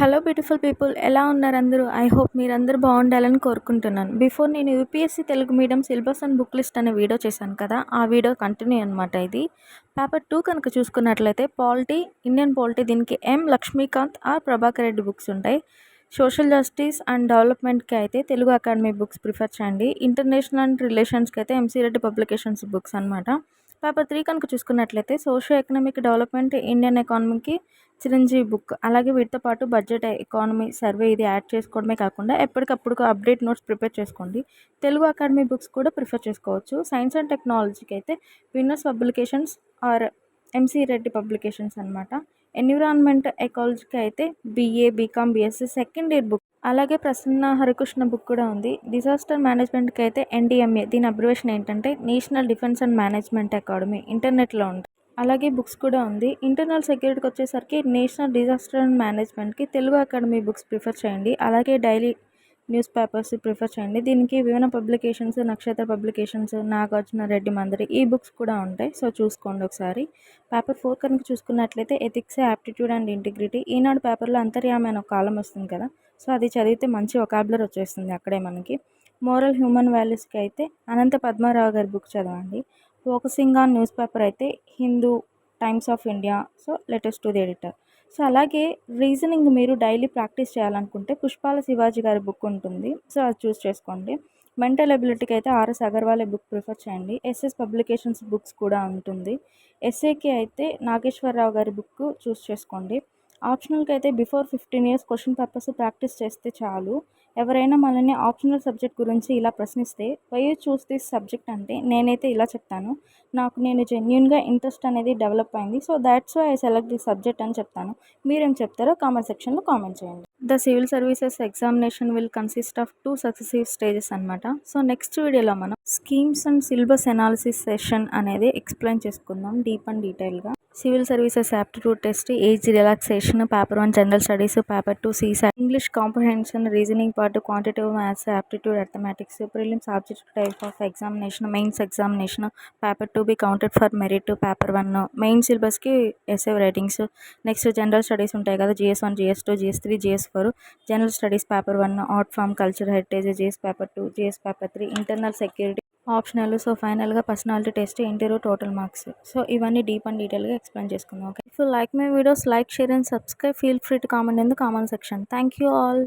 Hello beautiful people ఎలా ఉన్నారు అందరూ? ఐ హోప్ మీరందరూ బాగుండాలని కోరుకుంటున్నాను. బిఫోర్ నేను UPSC Telugu medium syllabus and book list అనే వీడియో చేశాను కదా ఆ వీడియో కంటిన్యూ అనమాట ఇది. పేపర్ టూ కనుక చూసుకున్నట్లయితే పాలిటీ ఇండియన్ పాలిటీ దీనికి M Laxmikanth R Prabhakar Reddy books ఉంటాయి. సోషల్ జస్టిస్ అండ్ డెవలప్మెంట్కి అయితే తెలుగు అకాడమీ బుక్స్ ప్రిఫర్ చేయండి. ఇంటర్నేషనల్ అండ్ రిలేషన్స్కి అయితే ఎంసీ రెడ్డి పబ్లికేషన్స్ బుక్స్ అనమాట పేపర్ త్రీ కనుక చూసుకున్నట్లయితే సోషో ఎకనామిక్ డెవలప్మెంట్ ఇండియన్ ఎకానమీకి చిరంజీవి బుక్. అలాగే వీటితో పాటు బడ్జెట్ ఎకానమీ సర్వే ఇది యాడ్ చేసుకోవడమే కాకుండా ఎప్పటికప్పుడు అప్డేట్ నోట్స్ ప్రిపేర్ చేసుకోండి. తెలుగు అకాడమీ బుక్స్ కూడా ప్రిఫర్ చేసుకోవచ్చు. సైన్స్ అండ్ టెక్నాలజీకి అయితే winners publications or MC Reddy publications అనమాట ఎన్విరాన్మెంట్ ఎకాలజీకి అయితే BA BCom BSc second year book. అలాగే ప్రసన్న హరికృష్ణ బుక్ కూడా ఉంది. డిజాస్టర్ మేనేజ్మెంట్కి అయితే ఎన్డీఎంఏ. దీని అబ్రివేషన్ ఏంటంటే national defence and management academy. ఇంటర్నెట్లో ఉంది. అలాగే బుక్స్ కూడా ఉంది. ఇంటర్నల్ సెక్యూరిటీకి వచ్చేసరికి నేషనల్ డిజాస్టర్ అండ్ మేనేజ్మెంట్కి తెలుగు అకాడమీ బుక్స్ ప్రిఫర్ చేయండి. అలాగే డైలీ న్యూస్ పేపర్స్ ప్రిఫర్ చేయండి. దీనికి వివన పబ్లికేషన్స్ నక్షత్ర పబ్లికేషన్స్ నాగార్జున రెడ్డి మందరి ఈ బుక్స్ కూడా ఉంటాయి. సో చూసుకోండి ఒకసారి. పేపర్ ఫోర్ కనుక చూసుకున్నట్లయితే ethics aptitude and integrity Eenadu పేపర్లో అంతర్యామి అని ఒక కాలం వస్తుంది కదా. సో అది చదివితే మంచి ఒకాబులర్ వచ్చేస్తుంది అక్కడే మనకి. మోరల్ హ్యూమన్ వాల్యూస్కి అయితే అనంత పద్మారావు గారి బుక్ చదవండి. ఫోకసింగ్ ఆన్ న్యూస్ పేపర్ అయితే Hindu Times of India so letters to the editor so అలాగే రీజనింగ్ మీరు డైలీ ప్రాక్టీస్ చేయాలనుకుంటే పుష్పాల శివాజీ గారి బుక్ ఉంటుంది. సో అది చూస్ చేసుకోండి. మెంటల్ ఎబిలిటీకి అయితే ఆర్ఎస్ అగర్వాలే బుక్ ప్రిఫర్ చేయండి. ఎస్ఎస్ పబ్లికేషన్స్ బుక్స్ కూడా ఉంటుంది. ఎస్ఏకి అయితే నాగేశ్వరరావు గారి బుక్ చూస్ చేసుకోండి. ఆప్షనల్కి అయితే before fifteen years question purpose practice చేస్తే చాలు. ఎవరైనా మనల్ని ఆప్షనల్ సబ్జెక్ట్ గురించి ఇలా ప్రశ్నిస్తే why you choose this subject? అంటే నేనైతే ఇలా చెప్తాను. నాకు నేను జెన్యున్గా ఇంట్రెస్ట్ అనేది డెవలప్ అయింది. So that's why I select this subject అని చెప్తాను. మీరేం చెప్తారో కామెంట్ సెక్షన్లో కామెంట్ చేయండి. The civil services examination will consist of two successive stages అనమాట సో నెక్స్ట్ వీడియోలో మనం schemes and syllabus analysis session అనేది ఎక్స్ప్లెయిన్ చేసుకుందాం డీప్ అండ్ డీటెయిల్గా civil services aptitude test age relaxation paper one general studies paper two CSAT English comprehension reasoning part quantitative maths aptitude arithmetics prelims object type of examination mains examination paper two be counted for merit paper one. Main సిలబస్కి essay writings. Next general studies ఉంటాయి కదా GS one GS two GS three GS four. General studies paper one art form culture heritage GS paper two GS paper three internal security optional. So ఫైనల్గా personality test interview total marks. So ఇవన్నీ deep and డీటెయిల్గా explain చేసుకుందాం okay? So like my videos like share and subscribe. Feel free to comment in the comment section. Thank you all.